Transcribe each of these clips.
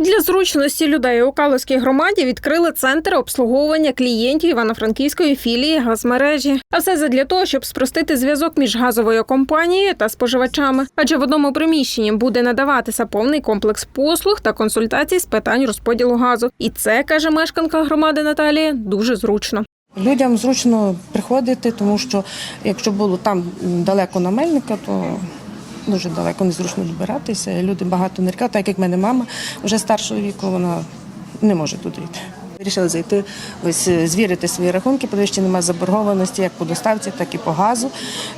Для зручності людей у Калузькій громаді відкрили центр обслуговування клієнтів Івано-Франківської філії газмережі. А все задля того, щоб спростити зв'язок між газовою компанією та споживачами. Адже в одному приміщенні буде надаватися повний комплекс послуг та консультацій з питань розподілу газу. І це каже мешканка громади Наталія дуже зручно. Людям зручно приходити, тому що якщо було там далеко на Мельника, то дуже далеко незручно добиратися. Люди багато не так як в мене мама вже старшого віку, вона не може туди йти. Вирішили зайти, ось е, звірити свої рахунки, подивитися, чи немає заборгованості як по доставці, так і по газу.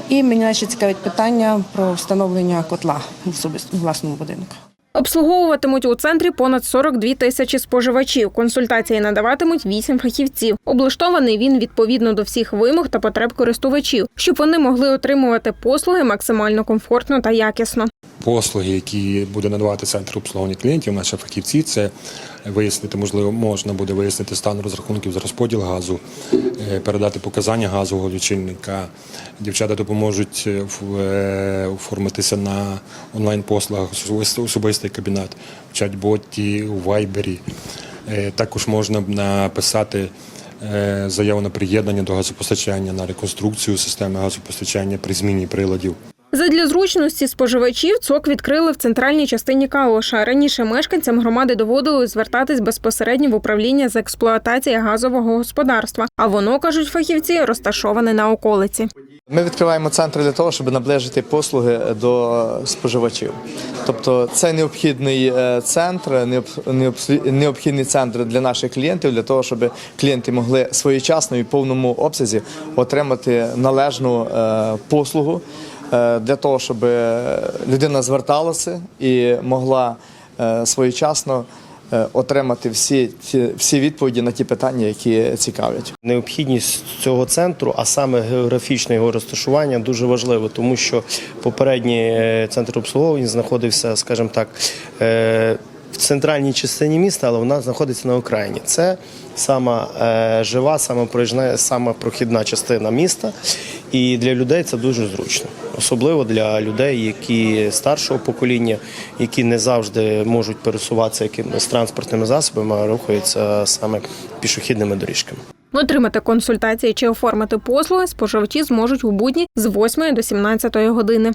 І мені ще цікавить питання про встановлення котла в власному будинку. Обслуговуватимуть у центрі понад 42 тисячі споживачів. Консультації надаватимуть 8 фахівців. Облаштований він відповідно до всіх вимог та потреб користувачів, щоб вони могли отримувати послуги максимально комфортно та якісно. Послуги, які буде надавати центр обслуговування клієнтів, наші фахівці, це вияснити, можливо, можна буде вияснити стан розрахунків за розподіл газу, е, передати показання газового лічильника. Дівчата допоможуть е, е, оформитися на онлайн-послугах, особистий кабінет, в чат-боті, у вайбері. Також можна написати заяву на приєднання до газопостачання, на реконструкцію системи газопостачання при зміні приладів. Задля зручності споживачів ЦОК відкрили в центральній частині Калуша. Раніше мешканцям громади доводилось звертатись безпосередньо в управління з експлуатації газового господарства. А воно кажуть фахівці, розташоване на околиці. Ми відкриваємо центр для того, щоб наближити послуги до споживачів. Тобто це необхідний е, центр, необ- необхідний центр для наших клієнтів, для того, щоб клієнти могли своєчасно і в повному обсязі отримати належну е, послугу для того, щоб людина зверталася і могла е, своєчасно е, отримати всі, всі відповіді на ті питання, які цікавлять. Необхідність цього центру, а саме географічне його розташування, дуже важливо, тому що попередній е, центр обслуговування знаходився, скажімо так, е, в центральній частині міста, але вона знаходиться на окраїні. Це сама е, жива, сама проїжджа, сама прохідна частина міста. І для людей це дуже зручно, особливо для людей, які старшого покоління, які не завжди можуть пересуватися якимись транспортними засобами, а рухаються саме пішохідними доріжками. Отримати консультації чи оформити послуги споживачі зможуть у будні з 8 до 17 години.